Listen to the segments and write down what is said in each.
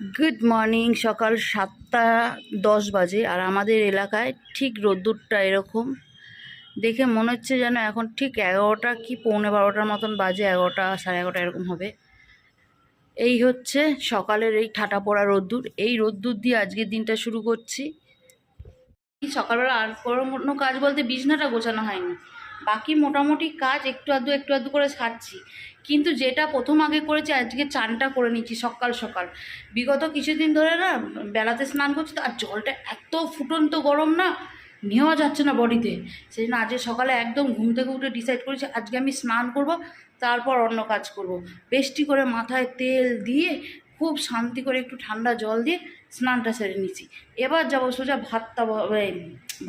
Good morning সকাল সাতটা দশ বাজে, আর আমাদের এলাকায় ঠিক রোদ্দুরটা এরকম। দেখে মনে হচ্ছে যেন এখন ঠিক এগারোটা কি পৌনে বারোটার মতন বাজে, এগারোটা, সাড়ে এগারোটা এরকম হবে। এই হচ্ছে সকালের এই ঠাটা পড়া রোদ্দুর। এই রোদ্দুর দিয়ে আজকের দিনটা শুরু করছি। সকালবেলা আর কোনো কাজ বলতে বিছনাটা গোছানো হয়নি। বাকি মোটামুটি কাজ একটু আধটু একটু আধটু করে সারছি। কিন্তু যেটা প্রথম আগে করেছি, আজকে চানটা করে নিচ্ছি সকাল সকাল। বিগত কিছুদিন ধরে না, বেলাতে স্নান করছি আর জলটা এত ফুটন্ত গরম না, নেওয়া যাচ্ছে না বডিতে। সেই জন্য আজকে সকালে একদম ঘুম থেকে উঠে ডিসাইড করেছি, আজকে আমি স্নান করব, তারপর অন্য কাজ করব। বেশটি করে মাথায় তেল দিয়ে, খুব শান্তি করে একটু ঠান্ডা জল দিয়ে স্নানটা সেরে নিচ্ছি। এবার যাব সোজা ভাতটা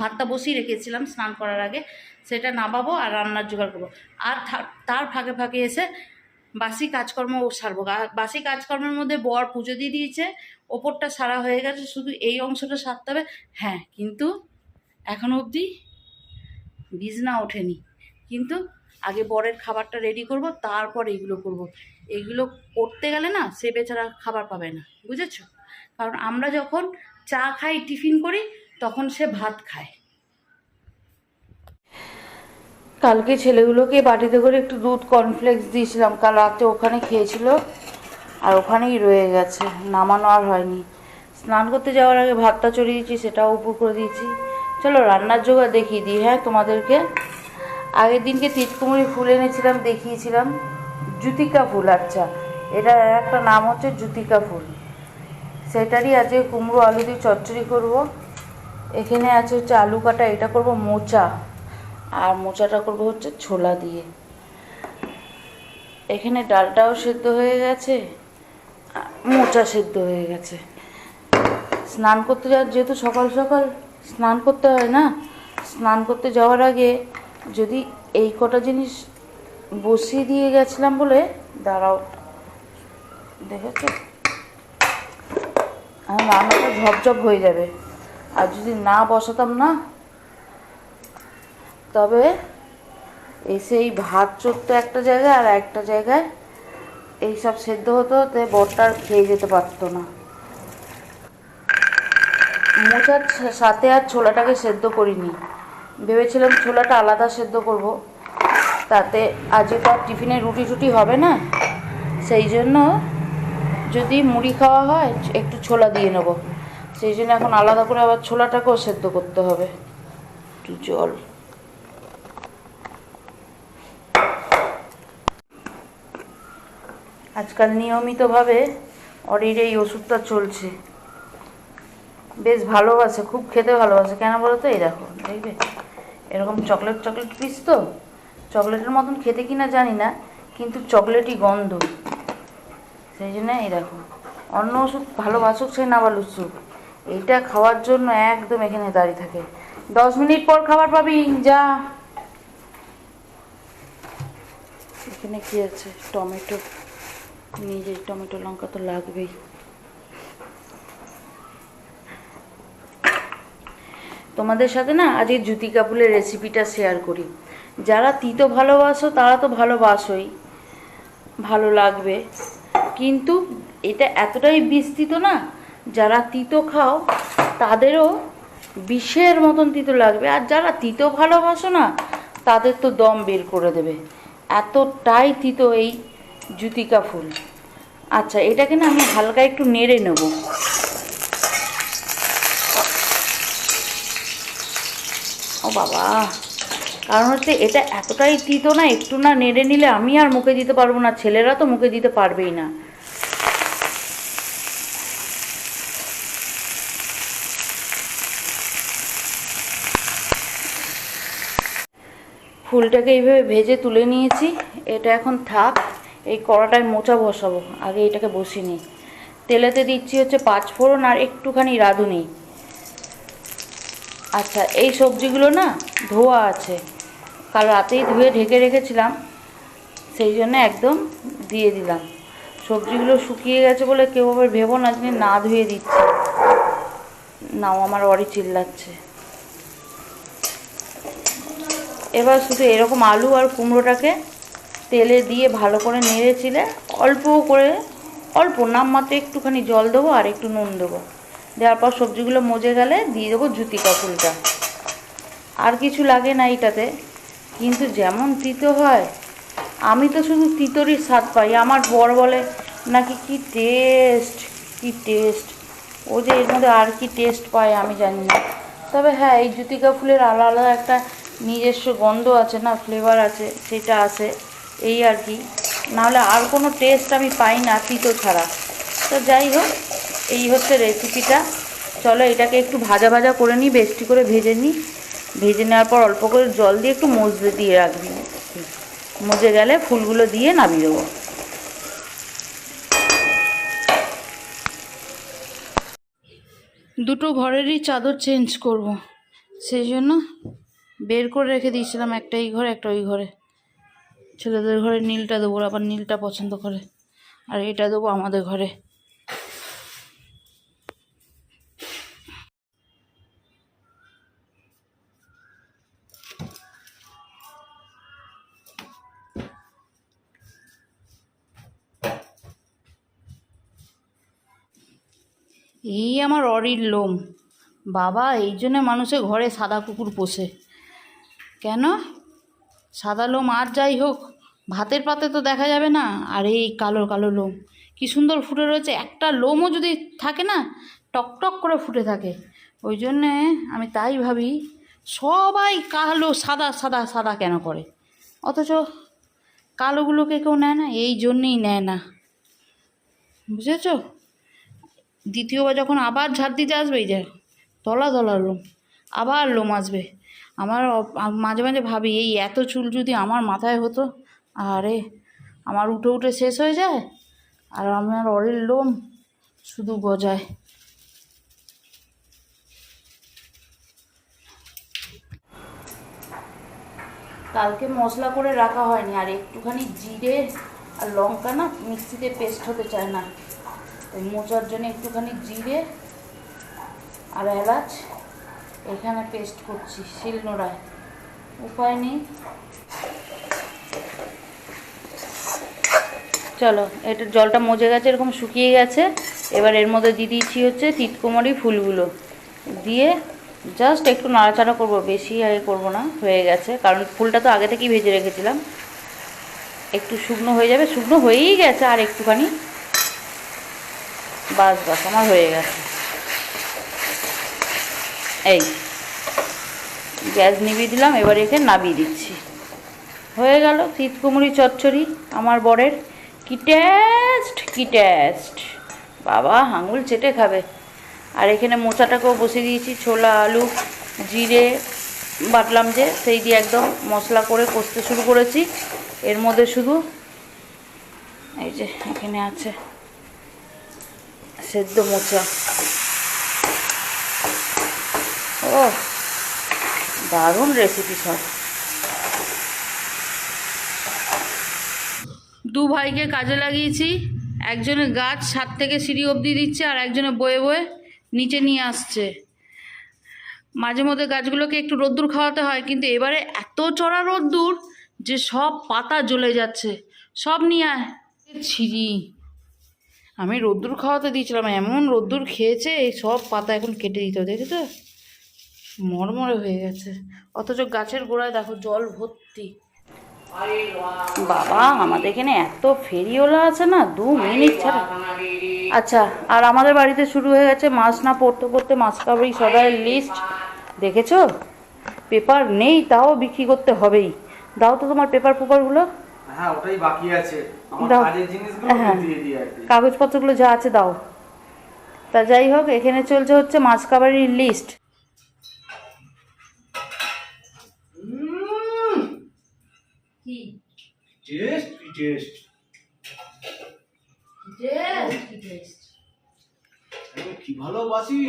ভাতটা বসিয়ে রেখেছিলাম স্নান করার আগে। সেটা নামাবো আর রান্নার জোগাড় করব। আর তার ফাঁকে ফাঁকে এসে বাসি কাজকর্ম সারবো। বাসি কাজকর্মের মধ্যে বর পুজো দিয়ে দিয়েছে, ওপরটা সারা হয়ে গেছে, শুধু এই অংশটা সারতে হবে। হ্যাঁ কিন্তু এখন অবধি বিছনা ওঠেনি। কিন্তু আগে বরের খাবারটা রেডি করব, তারপর এইগুলো করব। এইগুলো করতে গেলে না সে বেচারা খাবার পাবে না, বুঝেছ? কারণ আমরা যখন চা খাই, টিফিন করি, তখন সে ভাত খায়। কালকে ছেলেগুলোকে বাটিতে করে একটু দুধ কর্নফ্লেক্স দিয়েছিলাম। কাল রাতে ওখানে খেয়েছিল আর ওখানেই রয়ে গেছে। নামানো আর হয়নি। স্নান করতে যাওয়ার আগে ভাতটা চড়িয়ে দিয়েছি সেটাও উপর করে দিয়েছি। চলো রান্নার জোগাড় দেখিয়ে দিই হ্যাঁ তোমাদেরকে? আগের দিনকে তিতকুমড়ি ফুল এনেছিলাম, দেখিয়েছিলাম। জুতিকা ফুল আচ্ছা। এটার একটা নাম হচ্ছে জুতিকা ফুল। সেটারই আজকে কুমড়ো আলু দিয়ে চচ্চড়ি করব। এখানে আছে হচ্ছে আলু কাটা, এটা করব মোচা। আর মোচাটা করব হচ্ছে ছোলা দিয়ে। এখানে ডালটাও সেদ্ধ হয়ে গেছে মোচা সেদ্ধ হয়ে গেছে। স্নান করতে যাওয়ার যেহেতু সকাল সকাল, স্নান করতে হয় না? স্নান করতে যাওয়ার আগে যদি এই কটা জিনিস বসিয়ে দিয়ে গেছিলাম বলে, দাঁড়াও। দেখেছ? আমার রান্নাটা ঝপঝপ হয়ে যাবে। আর যদি না বসাতাম না তবে এই ভাত চড়তো একটা জায়গায় আর একটা জায়গায় এই সব সেদ্ধ হতো হতে বরটা আর খেয়ে যেতে পারতো না। মোচার সাথে আর ছোলাটাকে সেদ্ধ করিনি। ভেবেছিলাম ছোলাটা আলাদা সেদ্ধ করব। তাতে আজকে তো আর টিফিনে রুটি টুটি হবে না? সেই জন্য যদি মুড়ি খাওয়া হয়, একটু ছোলা দিয়ে নেব। সেই জন্য এখন আলাদা করে আবার ছোলাটাকেও সেদ্ধ করতে হবে। একটু জল। আজকাল নিয়মিতভাবে অরির এই ওষুধটা চলছে। বেশ ভালোবাসে, খুব খেতে ভালোবাসে। কেন বলো তো এই দেখো, দেখবে? এরকম চকলেট চকলেট পিস তো? চকলেটের মতন খেতে কিনা জানি না, কিন্তু চকলেটই গন্ধ। সেই জন্য এই দেখো, অন্য ওষুধ ভালোবাসুক সে না বালুসুক এইটা খাওয়ার জন্য একদম এখানে দাঁড়িয়ে থাকে। দশ মিনিট পর খাবার পাবি, যা। এখানে কি আছে? টমেটো। নিজে টমেটো, লঙ্কা তো লাগবেই। তোমাদের সাথে না আজকে জুতি কাপুলের রেসিপিটা শেয়ার করি। যারা তিতো ভালোবাসো, তারা তো ভালোবাসোই। ভালো লাগবে। কিন্তু এটা এতটাই বিস্তৃত না, যারা তিতো খাও, তাদেরও বিষের মতন তিতো লাগবে। আর যারা তিতো ভালোবাসো না, তাদের তো দম বের করে দেবে। এতটাই তিতো এই জুতিকা ফুল। আচ্ছা এটাকে না আমি হালকা একটু নেড়ে নেব। ও বাবা, কারণ হচ্ছে এটা এতটাই তিতো না, একটু না নেড়ে নিলে আমি আর মুখে দিতে পারব না, ছেলেরা তো মুখে দিতে পারবেই না। ফুলটাকে এইভাবে ভেজে তুলে নিয়েছি, এটা এখন থাক। এই কড়াটায় মোচা বসাবো, আগে এটাকে বসিয়ে নিই। তেলেতে দিচ্ছি হচ্ছে পাঁচ ফোড়ন আর একটুখানি রাঁধুনি। আচ্ছা এই সবজিগুলো না ধোয়া আছে। কাল রাতেই ধুয়ে ঢেকে রেখেছিলাম, সেই জন্য একদম দিয়ে দিলাম। সবজিগুলো শুকিয়ে গেছে বলে কেউ আবার ভেবো না যে না ধুয়ে দিচ্ছে। নাও, আমার অরি চিল্লাচ্ছে। এবার শুধু এরকম আলু আর কুমড়োটাকে তেলে দিয়ে ভালো করে নেড়ে চিলে অল্প করে, অল্প নামমাত্র একটুখানি জল দেবো আর একটু নুন দেবো। দেওয়ার পর সবজিগুলো মজে গেলে দিয়ে দেবো জুতিকা ফুলটা আর কিছু লাগে না এইটাতে, কিন্তু যেমন তিতো হয়, আমি তো শুধু তিতরই স্বাদ পাই। আমার বর বলে, নাকি কি টেস্ট কি টেস্ট? ও যে এর মধ্যে আর কি টেস্ট পায় আমি জানি না। তবে হ্যাঁ এই জুতিকা ফুলের আলাদা একটা নিজস্ব গন্ধ আছে না, ফ্লেভার আছে, সেটা আছে। এই আর কি। নাহলে আর কোনো টেস্ট আমি পাই না তিতো ছাড়া। তো যাই হোক, এই হচ্ছে রেসিপিটা চলো এটাকে একটু ভাজা ভাজা করে নিই বেশি করে ভেজে নিই। ভেজে নেওয়ার পর অল্প করে জল দিয়ে একটু মজতে দিয়ে রাখবি। মজে গেলে ফুলগুলো দিয়ে নামিয়ে দেবো। দুটো ঘরেরই চাদর চেঞ্জ করব। সেই জন্য বের করে রেখে দিয়েছিলাম একটা এই ঘরে, একটা ওই ঘরে। ছেলেদের ঘরে নীলটা দেবো, আবার নীলটা পছন্দ করে। আর এটা দেবো আমাদের ঘরে। এই আমার অরির লোম। বাবা, এই জন্যে মানুষের ঘরে সাদা কুকুর পোষে। কেন? সাদা লোম আর যাই হোক, ভাতের পাতে তো দেখা যাবে না। আর এই কালো কালো লোম, কি সুন্দর ফুটে রয়েছে। একটা লোমও যদি থাকে না, টক টক করে ফুটে থাকে। ওই জন্যে আমি তাই ভাবি, সবাই কালো, সাদা সাদা সাদা কেন করে? অথচ কালোগুলোকে কেউ নেয় না, এই জন্যেই নেয় না। বুঝেছ? দ্বিতীয়বার যখন আবার ঝাড় দিতে আসবে, এই যে দলা দলা লোম, আবার লোম আসবে। আমার মাঝে মাঝে ভাবি, এই এত চুল যদি আমার মাথায় হতো? আরে, আমার উঠে উঠে শেষ হয়ে যায়? আর আমার অরের লোম শুধু গজায়। কালকে মশলা করে রাখা হয়নি, আর একটুখানি জিরে আর লঙ্কা না মিক্সিতে পেস্ট হতে চায় না। ওই মোচার জন্য একটুখানি জিরে আর এলাচ এখানে পেস্ট করছি, শিলনোড়ায়। উপায় নেই। চলো, এটা জলটা মজে গেছে, এরকম শুকিয়ে গেছে। এবার এর মধ্যে দিয়ে দিচ্ছি হচ্ছে তিতকুমারি ফুলগুলো। দিয়ে জাস্ট একটু নাড়াচাড়া করব, বেশি আগে করব না, হয়ে গেছে। কারণ ফুলটা তো আগে থেকেই ভেজে রেখেছিলাম। একটু শুকনো হয়ে যাবে, শুকনো হয়েই গেছে আর একটুখানি। বাস বাস, আমার হয়ে গেছে। এই, গ্যাস নিভিয়ে দিলাম, এবার একে নামিয়ে দিচ্ছি। হয়ে গেল তিতকুমড়ি চচ্চড়ি, আমার বরের। কি টেস্ট কি টেস্ট বাবা, আঙুল চেটে খাবে। আর এখানে মোচাটাকেও বসিয়ে দিয়েছি, ছোলা, আলু, জিরে, বাটলাম যে, সেই দিয়ে একদম মশলা করে কষতে শুরু করেছি। এর মধ্যে শুধু এই যে এখানে আছে সেদ্ধ মোচা। ও, দারুণ রেসিপি সব। দু ভাইকে কাজে লাগিয়েছি, একজনে গাছ ছাদ থেকে সিঁড়ি অবধি দিচ্ছে আর একজনে বয়ে বয়ে নিচে নিয়ে আসছে। মাঝে মধ্যে গাছগুলোকে একটু রোদ্দুর খাওয়াতে হয়, কিন্তু এবারে এত চড়া রোদ্দুর যে সব পাতা জ্বলে যাচ্ছে। সব নিয়ে আয়। ছিঁড়ি। আমি রোদ্দুর খাওয়াতে দিয়েছিলাম, এমন রোদ্দুর খেয়েছে, এই সব পাতা এখন কেটে দিতে হবে, দেখেছ? মরমরে হয়ে গেছে। অথচ গাছের গোড়ায় দেখো জল ভর্তি। বাবা আমাদের এখানে এত ফেরিওলা আছে না? দু মিনিট ছাড়া। আচ্ছা আর আমাদের বাড়িতে শুরু হয়ে গেছে মাছ না পড়তে পড়তে মাছ কাবড়ি সদাইয়ের লিস্ট। দেখেছ? পেপার নেই তাও বিক্রি করতে হবেই। দাও তো তোমার পেপার পেপারগুলো হ্যাঁ ওটাই বাকি আছে। দাও। হ্যাঁ। কাগজপত্রগুলো যা আছে দাও। তা যাই হোক এখানে চলছে হচ্ছে মাছ কাবারির লিস্ট। কি? টেস্ট কি টেস্ট আমি কি ভালোবাসি?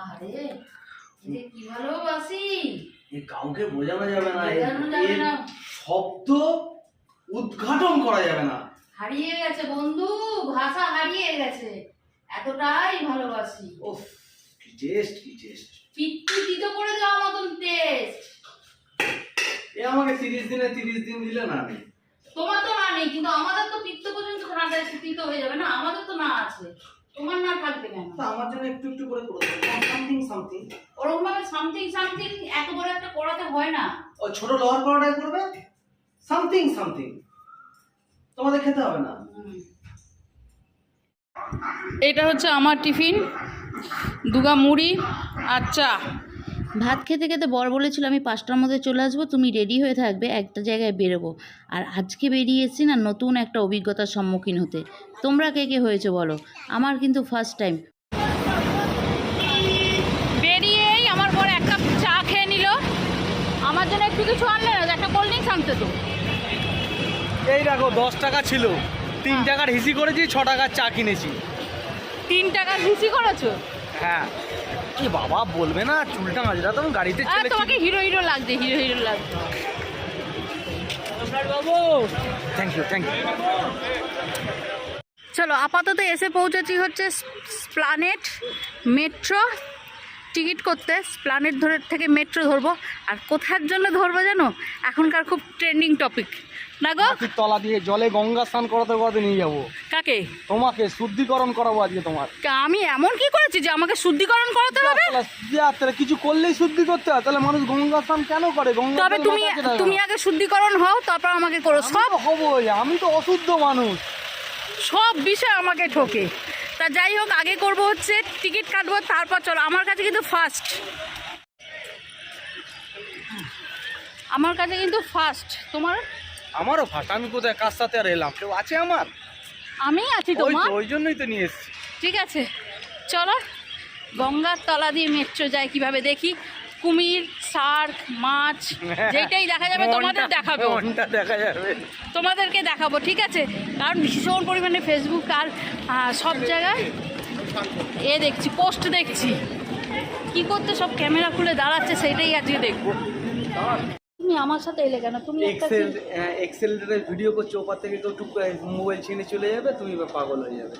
আরে এ কি ভালোবাসি? এ কাউকে বোঝানো যাবে না এর-। শব্দ উদ্ঘাটন করা যাবে না। হারিয়ে গেছে বন্ধু ভাষা হারিয়ে গেছে এতটাই ভালোবাসি। ওফ কি টেস্ট কি টেস্ট পিট্টু তিতো করে দেওয়া মতন টেস্ট এ আমাকে তিরিশ দিনে তিরিশ দিন দিলে না আমি তোমার তো না নেই কিন্তু আমাদের তো পিত্ত পর্যন্ত ঠান্ডা শীত হয়ে যাবে না? আমাদের তো না আছে। তোমার না থাকবে কেন? তা আমার জন্য একটু একটু করে করে। সামথিং সামথিং ওরকম ভাবে সামথিং সামথিং এত বড় একটা করাতে হয় না। ও ছোট লোহার কড়াটাই করবে? সামথিং সামথিং তোমাদের খেতে হবে না। এটা হচ্ছে আমার টিফিন। দুগা মুড়ি আর চা। ভাত খেতে খেতে বর বলেছিল আমি পাঁচটার মধ্যে চলে আসব তুমি রেডি হয়ে থাকবে একটা জায়গায় বেরোবো। আর আজকে বেরিয়ে এসেছি না নতুন একটা অভিজ্ঞতার সম্মুখীন হতে। তোমরা কে কে হয়েছে বলো? আমার কিন্তু ফার্স্ট টাইম বেরিয়েই আমার বর এক কাপ চা খেয়ে নিল। আমার জন্য একটু কিছু আনলে না একটা কোল্ড ড্রিঙ্কস আনতে তো। এই দেখো দশ টাকা ছিল। তিন টাকার হিসি করেছি ছ টাকার চা কিনেছি। তিন টাকার ভিসি করেছ? হ্যাঁ। কি বাবা বলবে না? চুলটা মাজরা তো আমি গাড়িতে আর তোমাকে হিরো হিরো লাগছে হিরো হিরো লাগছে। বাবু থ্যাংক ইউ থ্যাংক ইউ চলো আপাতত এসে পৌঁছেছি হচ্ছে স্প্লানেট মেট্রো। টিকিট করতে স্প্লানেট ধরে থেকে মেট্রো ধরবো। আর কোথার জন্য ধরবো জানো? এখনকার খুব ট্রেন্ডিং টপিক। না গো? মাটির তলা দিয়ে জলে গঙ্গা স্নান করাতে করাতে নিয়ে যাব। কাকে? তোমাকে শুদ্ধিকরণ করাবো আজকে তোমার। আমি এমন কি করেছি যে আমাকে শুদ্ধিকরণ করাতে হবে? তাহলে কিছু করলেই শুদ্ধি করতে হয়। তাহলে মানুষ গঙ্গা স্নান কেন করে? গঙ্গা তবে তুমি তুমি আগে শুদ্ধিকরণ হও তারপর আমাকে করো। সব হবই আমি তো অশুদ্ধ মানুষ। সব বিষয় আমাকে ঠোকে। তা যাই হোক আগে করব হচ্ছে টিকিট কাটবো তারপর চলো। আমার কাছে কিন্তু ফার্স্ট আমার কাছে কিন্তু ফার্স্ট তোমার? আমারও ফার্স্ট আমি কোথায় কার সাথে আর এলাম? কেউ আছে আমার? আমি আছি তোমার? ওই জন্যই তো নিয়ে এসছি। ঠিক আছে চলো। গঙ্গার তলা দিয়ে মেট্রো যায় কীভাবে দেখি? কুমির শার্ক মাছ যেটাই দেখা যাবে তোমাদের দেখাবো। দেখা যাবে। তোমাদেরকে দেখাবো ঠিক আছে? কারণ ভীষণ পরিমাণে ফেসবুক আর সব জায়গায় এ দেখছি পোস্ট দেখছি। কি করতে সব ক্যামেরা খুলে দাঁড়াচ্ছে সেটাই আজকে দেখব। তুমি আমার সাথে এলে কেন? তুমি এক্সেল কি- এক্সেল ভিডিও করছে ওপার থেকে কেউ টুক মোবাইল ছিনে চলে যাবে তুমি পাগল হয়ে যাবে।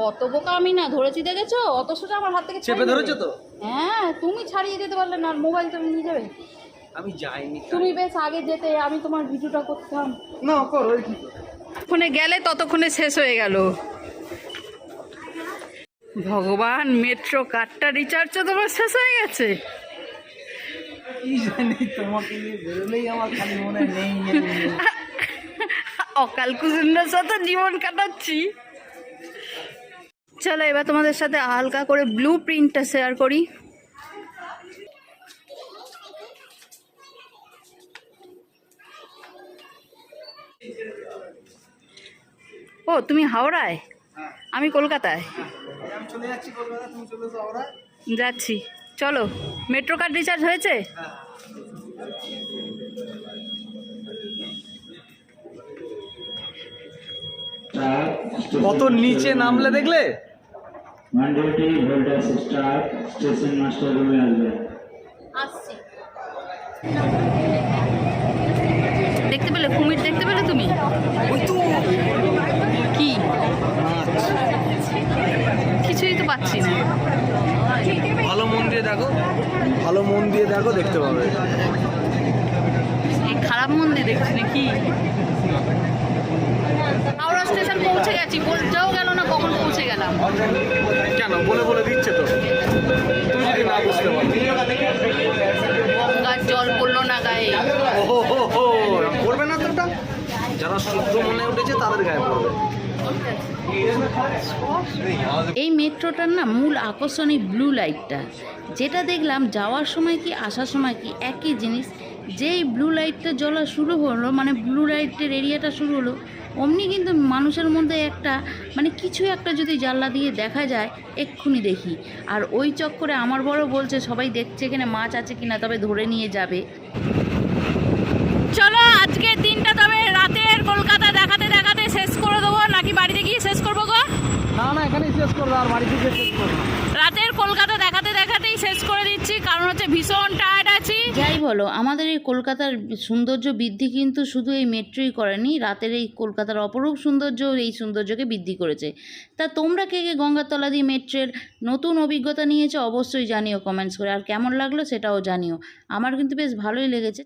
অত বোকা আমি না ধরেছি দেখেছ? অত সোজা আমার হাত থেকে চেপে ধরেছো তো? হ্যাঁ তুমি ছাড়িয়ে যেতে পারলে না মোবাইল তুমি নিয়ে যাবে? আমি যাইনি তুমি বেশ আগে যেতে আমি তোমার ভিডিওটা করতাম। না করো ওখানে গেলে ততক্ষণে শেষ হয়ে গেল। ভগবান মেট্রো কার্ডটা রিচার্জও তোমার শেষ হয়ে গেছে। কি জানি তোমাকে নিয়ে বেরোলেই আমার খালি মনে নেই নেই, নেই। অকাল কুসুন্ডার সাথে জীবন কাটাচ্ছি। চলো এবার তোমাদের সাথে হালকা করে ব্লু প্রিন্টটা শেয়ার করি। ও তুমি হাওড়ায়? আমি কলকাতায়। যাচ্ছি কলকাতা তুমি চলে মেট্রো কার্ড রিচার্জ হয়েছে? কত নিচে নামলে দেখলে? মান্ডেটি ভোল্টেজ স্টার স্টেশন মাস্টার রুমে আসবে। দেখতে পেলে? কুমির দেখতে পেলে তুমি? কি? কিছুই তো পাচ্ছি না। ভালো মন দিয়ে দেখো। ভালো মন দিয়ে দেখো দেখতে পাবে। এই খারাপ দিয়ে দেখছি নাকি? হাওড়া স্টেশন পৌঁছে গেছি। বলতেও গেল না কখন পৌঁছে গেলাম? কেন? বলে বলে দিচ্ছে তো। তুমি যদি না বুঝতে পারো। গাছ জল পড়ল না গায়ে? ও হো হো পড়বে না তোটা যারা শুদ্ধ মনে উঠেছে তাদের গায়ে পড়বে। এই মেট্রোটার না মূল আকর্ষণ এই ব্লু লাইটটা যেটা দেখলাম যাওয়ার সময় কি, আসার সময় কি, একই জিনিস। যেই ব্লু লাইটটা জ্বলা শুরু হলো মানে ব্লু লাইটের এরিয়াটা শুরু হলো, অমনি কিন্তু মানুষের মধ্যে একটা মানে কিছু একটা যদি জানলা দিয়ে দেখা যায়, এক্ষুনি দেখি। আর ওই চক্করে আমার বড় বলছে, সবাই দেখছে এখানে মাছ আছে কিনা, তবে ধরে নিয়ে যাবে। চলো, আজকের দিনটা তবে রাতের কলকাতা দেখাতে দেখাতে শেষ করে দেবো নাকি বাড়িতে গিয়ে শেষ করব গো না না এখানেই শেষ করবে আর বাড়ি থেকে শেষ করবে। রাতের কলকাতা দেখাতে দেখাতেই শেষ করে দিচ্ছি কারণ হচ্ছে ভীষণ টায়ার্ড আছি। যাই বলো আমাদের এই কলকাতার সৌন্দর্য বৃদ্ধি কিন্তু শুধু এই মেট্রোই করেনি রাতের এই কলকাতার অপরূপ সৌন্দর্য এই সৌন্দর্যকে বৃদ্ধি করেছে। তা তোমরা কে কে গঙ্গাতলা দিয়ে মেট্রোর নতুন অভিজ্ঞতা নিয়েছো অবশ্যই জানিও কমেন্টস করে আর কেমন লাগল সেটাও জানিও। আমার কিন্তু বেশ ভালোই লেগেছে।